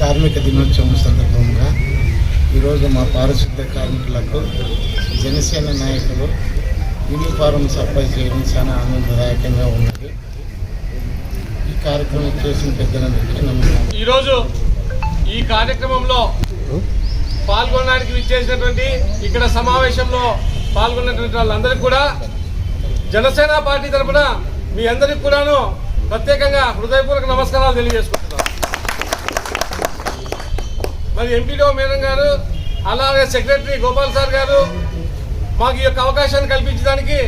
కార్మిక దినోత్సవం సందర్భంగా ఈరోజు మా పారిశుద్ధ కార్మికులకు జనసేన నాయకులు యూనిఫారం సప్లై చేయడం చాలా ఆనందదాయకంగా ఉన్నది. ఈ కార్యక్రమం చేసిన పెద్దలందరికీ నమస్కారం. ఈరోజు ఈ కార్యక్రమంలో పాల్గొనడానికి విచ్చేసినటువంటి ఇక్కడ సమావేశంలో పాల్గొన్నటువంటి వాళ్ళందరికీ కూడా జనసేన పార్టీ తరఫున మీ అందరికి కూడాను ప్రత్యేకంగా హృదయపూర్వక నమస్కారాలు తెలియజేసుకుంటాను మరి ఎంపీడో మేడం గారు అలాగే సెక్రటరీ గోపాల్ సార్ గారు మాకు ఈ యొక్క అవకాశాన్ని కల్పించడానికి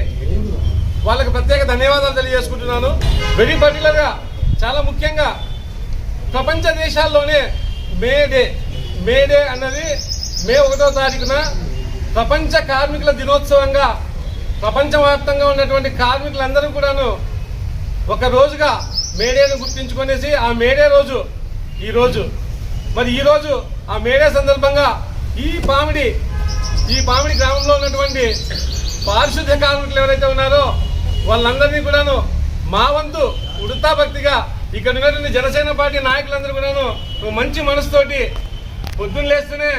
వాళ్ళకి ప్రత్యేక ధన్యవాదాలు తెలియజేసుకుంటున్నాను. వెరీ పర్టికులర్గా చాలా ముఖ్యంగా ప్రపంచ దేశాల్లోనే మే డే మే డే అన్నది మే ఒకటో తారీఖున ప్రపంచ కార్మికుల దినోత్సవంగా ప్రపంచవ్యాప్తంగా ఉన్నటువంటి కార్మికులందరూ కూడాను ఒక రోజుగా మేడేను గుర్తించుకునేసి ఆ మేడే రోజు ఈరోజు మరి ఈరోజు ఆ మేడే సందర్భంగా ఈ పామిడి ఈ పామిడి గ్రామంలో ఉన్నటువంటి పారిశుద్ధ్య కార్మికులు ఎవరైతే ఉన్నారో వాళ్ళందరినీ కూడాను మా వంతు ఉడతా భక్తిగా ఇక్కడ ఉన్నటువంటి జనసేన పార్టీ నాయకులందరూ కూడాను ఒక మంచి మనసుతోటి పొద్దున్న లేస్తూనే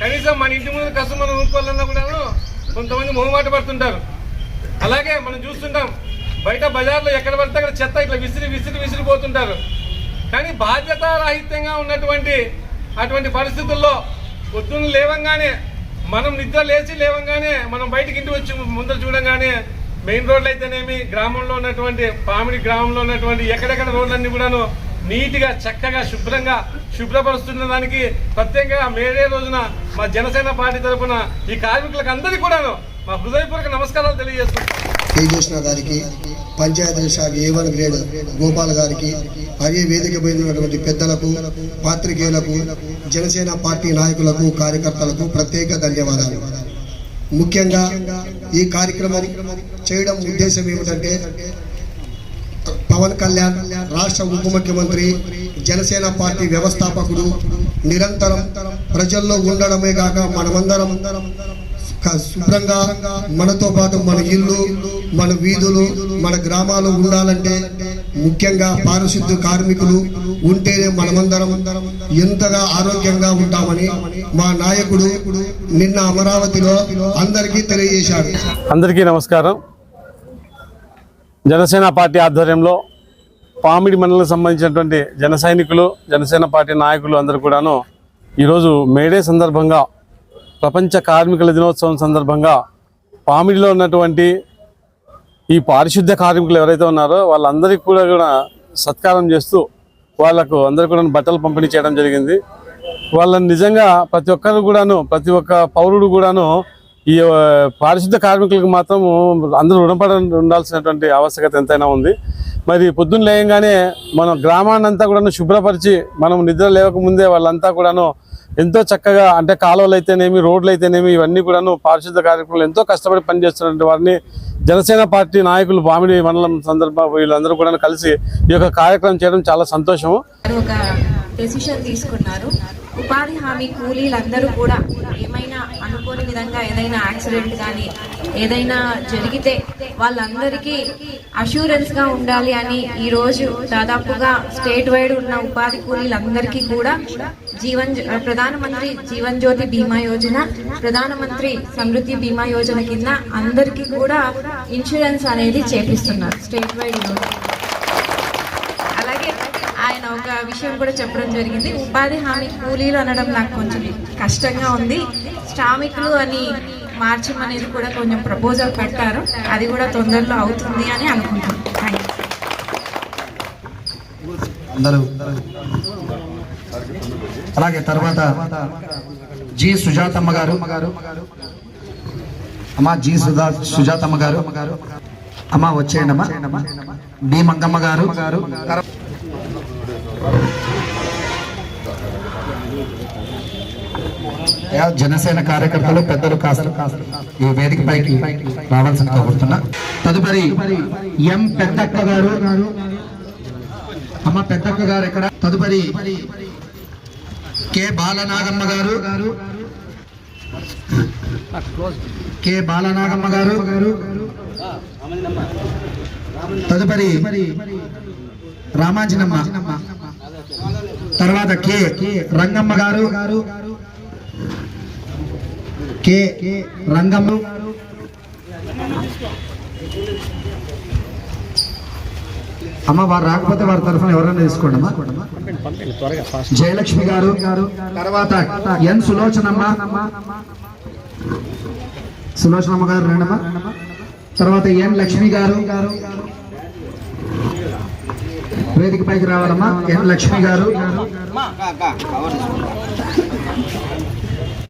కనీసం మన ఇంటి ముందు కస్టమర్ ఊరుకోవాలన్నా కూడాను కొంతమంది మొహమాట పడుతుంటారు. అలాగే మనం చూస్తుంటాం బయట బజార్లో ఎక్కడ పడితే అక్కడ చెత్త ఇట్లా విసిరి విసిరి విసిరిపోతుంటారు. కానీ బాధ్యత రాహిత్యంగా ఉన్నటువంటి అటువంటి పరిస్థితుల్లో పొద్దున్న లేవంగానే మనం నిద్ర లేచి లేవంగానే మనం బయటికి ఇంటి వచ్చి ముందర చూడంగానే మెయిన్ రోడ్లు అయితేనేమి గ్రామంలో ఉన్నటువంటి పామిడి గ్రామంలో ఉన్నటువంటి ఎక్కడెక్కడ రోడ్లన్నీ కూడాను నీట్గా చక్కగా శుభ్రంగా శుభ్రపరుస్తున్న దానికి ప్రత్యేకంగా మేడే రోజున మా జనసేన పార్టీ తరఫున ఈ కార్మికులకు అందరికీ కూడాను మా హృదయపూర్వక నమస్కారాలు తెలియజేస్తున్నాం. శ్రీకృష్ణ గారికి పంచాయతీ శాఖ ఏ వన్ గ్రేడ్ గోపాల్ గారికి అదే వేదిక పై ఉన్నటువంటి పెద్దలకు పాత్రికేయులకు జనసేన పార్టీ నాయకులకు కార్యకర్తలకు ప్రత్యేక ధన్యవాదాలు. ముఖ్యంగా ఈ కార్యక్రమం చేయడం ఉద్దేశం ఏమిటంటే పవన్ కళ్యాణ్ రాష్ట్ర ఉప ముఖ్యమంత్రి జనసేన పార్టీ వ్యవస్థాపకుడు నిరంతరం ప్రజల్లో ఉండడమే కాక మనమందరం శుభ్రంగా మనతో పాటు మన ఇల్లు మన వీధులు మన గ్రామాలు ఉండాలంటే ముఖ్యంగా పారిశుద్ధ కార్మికులు ఉంటేనే మనమందరం ఎంతగా ఆరోగ్యంగా ఉంటామని మా నాయకుడు నిన్న అమరావతిలో అందరికీ తెలియజేశాడు. అందరికీ నమస్కారం. జనసేన పార్టీ ఆధ్వర్యంలో పామిడి మండలం సంబంధించినటువంటి జన సైనికులు జనసేన పార్టీ నాయకులు అందరూ కూడాను ఈరోజు మేడే సందర్భంగా ప్రపంచ కార్మికుల దినోత్సవం సందర్భంగా పామిడిలో ఉన్నటువంటి ఈ పారిశుద్ధ్య కార్మికులు ఎవరైతే ఉన్నారో వాళ్ళందరికీ కూడా కూడా సత్కారం చేస్తూ వాళ్ళకు అందరికీ కూడా బట్టలు పంపిణీ చేయడం జరిగింది. వాళ్ళని నిజంగా ప్రతి ఒక్కరు కూడాను ప్రతి ఒక్క పౌరుడు కూడాను ఈ పారిశుద్ధ కార్మికులకు మాత్రం అందరూ రుణపడ ఉండాల్సినటువంటి ఆవశ్యకత ఎంతైనా ఉంది. మరి పొద్దున్న లేయంగానే మనం గ్రామాన్ని అంతా కూడాను శుభ్రపరిచి మనం నిద్ర లేవక ముందే వాళ్ళంతా కూడాను ఎంతో చక్కగా అంటే కాలువలు అయితేనేమి రోడ్లు అయితేనేమి ఇవన్నీ కూడాను పారిశుద్ధ కార్యక్రమాలు ఎంతో కష్టపడి పనిచేస్తున్నటువంటి వారిని జనసేన పార్టీ నాయకులు బామిడి మండలం సందర్భ వీళ్ళందరూ కూడా కలిసి ఈ యొక్క కార్యక్రమం చేయడం చాలా సంతోషము. ఒక డెసిషన్ తీసుకున్నారు. ఉపాధి హామీ కూలీలందరూ కూడా ఏమైనా విధంగా ఏదైనా యాక్సిడెంట్ కానీ ఏదైనా జరిగితే వాళ్ళందరికీ అష్యూరెన్స్గా ఉండాలి అని ఈ రోజు దాదాపుగా స్టేట్ వైడ్ ఉన్న ఉపాధి కూలీలందరికీ కూడా జీవన్ ప్రధానమంత్రి జీవన్ జ్యోతి బీమా యోజన ప్రధానమంత్రి సమృద్ధి బీమా యోజన కింద అందరికీ కూడా ఇన్సూరెన్స్ అనేది చేపిస్తున్నారు స్టేట్ వైడ్ ఈరోజు ఒక విషయం కూడా చెప్పడం జరిగింది. ఉపాధి హామీ కూలీలు అనడం నాకు కొంచెం కష్టంగా ఉంది. శ్రామికులు అని మార్చమనేది కూడా కొంచెం ప్రపోజల్ పెట్టారు. అది కూడా తొందరలో అవుతుంది అని అనుకుంటున్నాను అలాగే తర్వాత జి సుజాతమ్మ గారు. అమ్మా జి సుజా సుజాతమ్మ గారు. అమ్మా వచ్చేయండి అమ్మా బి మంగమ్మ గారు. జనసేన కార్యకర్తలు పెద్దలు కాస్త ఈ వేదిక పైకి రావాల్సిన కోరుతున్నా. తదుపరి ఎం పెద్దక్క గారు. అమ్మ పెద్దక్క గారు ఇక్కడ తదుపరి కె బాలనాగమ్మ గారు. కె బాలనాగమ్మ గారు. తదుపరి రామాంజనమ్మ. తర్వాత కె రంగమ్మ గారు. కె రంగమ్మ. అమ్మ వారు రాకపోతే వారి తరఫున ఎవరైనా తీసుకోండి అమ్మా జయలక్ష్మి గారు. తర్వాత ఎన్ సులోచనమ్మ. సులోచనమ్మ గారు రెండమ్మ. తర్వాత ఎన్ లక్ష్మి గారు. వేదిక పైకి రావాలమ్మా. ఎన్ లక్ష్మి గారు.